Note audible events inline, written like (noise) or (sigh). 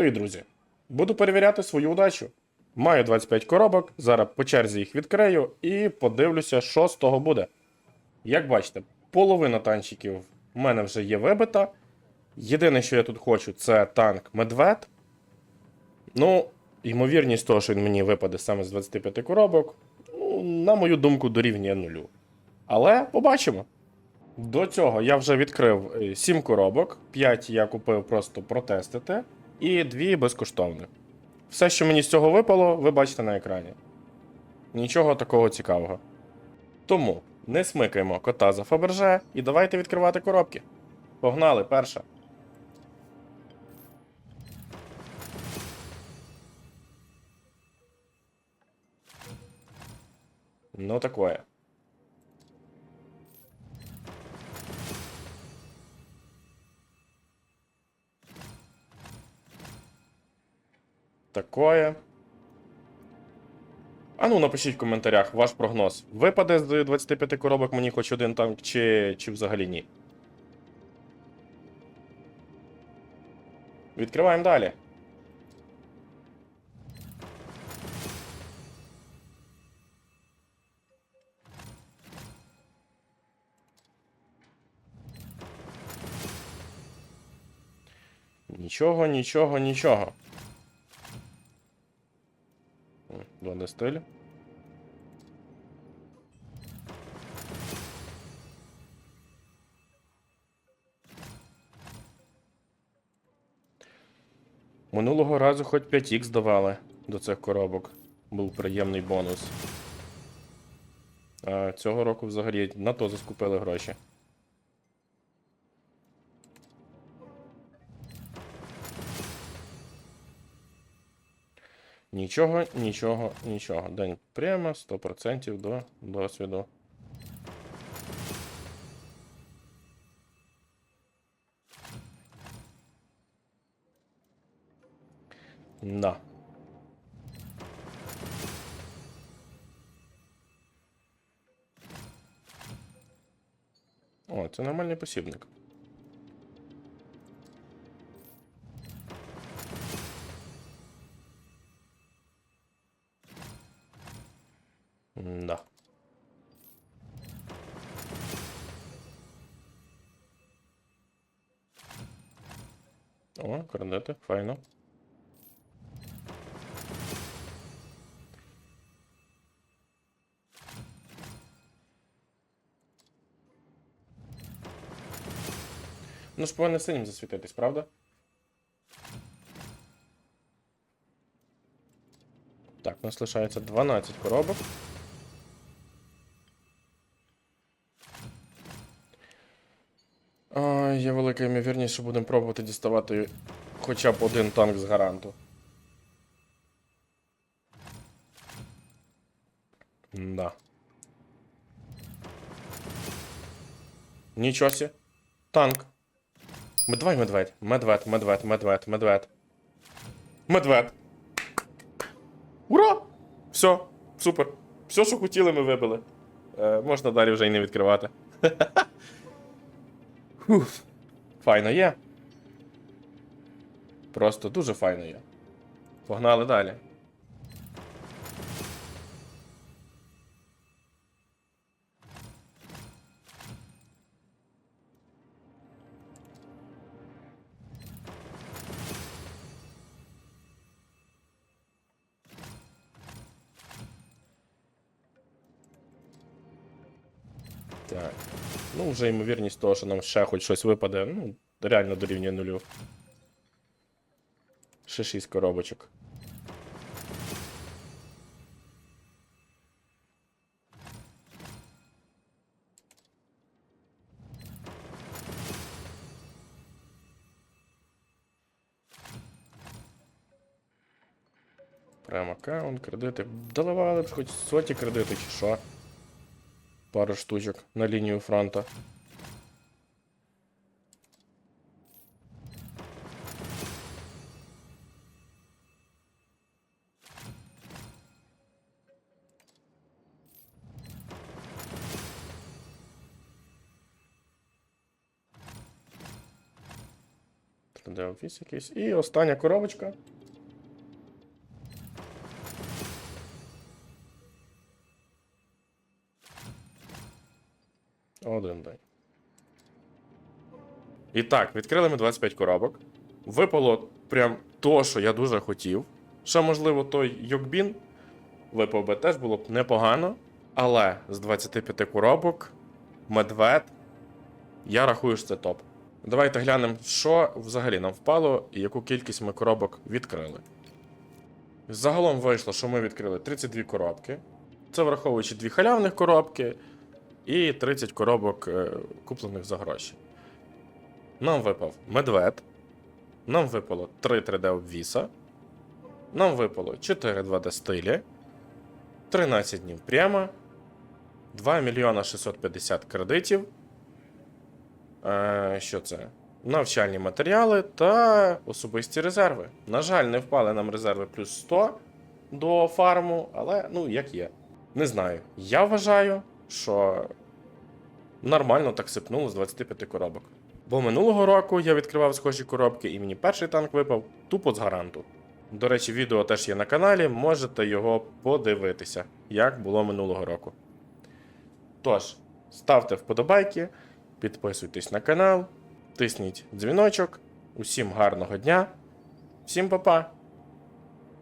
Привіт, друзі! Буду перевіряти свою удачу. Маю 25 коробок, зараз по черзі їх відкрию і подивлюся, що з того буде. Як бачите, половина танчиків в мене вже є вибита. Єдине, що я тут хочу, це танк Медвед. Ну, ймовірність того, що він мені випаде саме з 25 коробок, ну, на мою думку, дорівнює нулю. Але побачимо. До цього я вже відкрив 7 коробок, 5 я купив просто протестити, і 2 безкоштовних. Все, що мені з цього випало, ви бачите на екрані. Нічого такого цікавого. Тому не смикаємо кота за Фаберже і давайте відкривати коробки. Погнали, перша. Ну, такое. Такое. А ну, напишіть в коментарях ваш прогноз. Випаде з 25 коробок мені хоч один танк, чи, чи взагалі ні. Відкриваємо далі. Нічого, нічого, нічого. М, стиль. Минулого разу хоч 5х давали до цих коробок. Був приємний бонус. А цього року взагалі на то заскупили гроші. Нічого, нічого, нічого. День прямо 100% до досвіду. Да. О, це нормальний посібник. Да. О, кредити, файно. Ну ж повинен синім засвітитись, правда? Так, у нас лишається 12 коробок. Є велика ймовірність, що будемо пробувати діставати хоча б один танк з гаранту. Да. Нічого сі. Танк. Медведь, медведь. Медведь, медведь, медведь, медведь. Медведь. Ура! Все, супер. Все, що хотіли, ми вибили. Е, можна далі вже і не відкривати. (laughs) Фух. Файно є. Просто дуже файно є. Погнали далі. Так. Ну, вже ймовірність того, що нам ще хоч щось випаде, ну, реально дорівнює нулю. Ще 6 коробочок. Прямо аккаунт, кредити. Доливали б хоч соті кредити чи що. Пару штучок на лінію фронту. де офіс якийсь. І остання коробочка. Один день. І так, відкрили ми 25 коробок. Випало прям то, що я дуже хотів. Ще, можливо, той Йокбін випав би теж було б непогано. Але з 25 коробок медвед. Я рахую, що це топ. Давайте глянемо, що взагалі нам впало і яку кількість ми коробок відкрили. Загалом вийшло, що ми відкрили 32 коробки. Це враховуючи дві халявних коробки і 30 коробок е, куплених за гроші. Нам випав медвед. Нам випало 3 3D обвіса. Нам випало 4 2D стилі. 13 днів прямо. 2 мільйона 650 кредитів. Е, що це? Навчальні матеріали та особисті резерви. На жаль, не впали нам резерви плюс 100 до фарму, але ну як є. Не знаю. Я вважаю, що нормально так сипнуло з 25 коробок. Бо минулого року я відкривав схожі коробки, і мені перший танк випав тупо з гаранту. До речі, відео теж є на каналі, можете його подивитися, як було минулого року. Тож, ставте вподобайки, підписуйтесь на канал, тисніть дзвіночок. Усім гарного дня, всім па-па!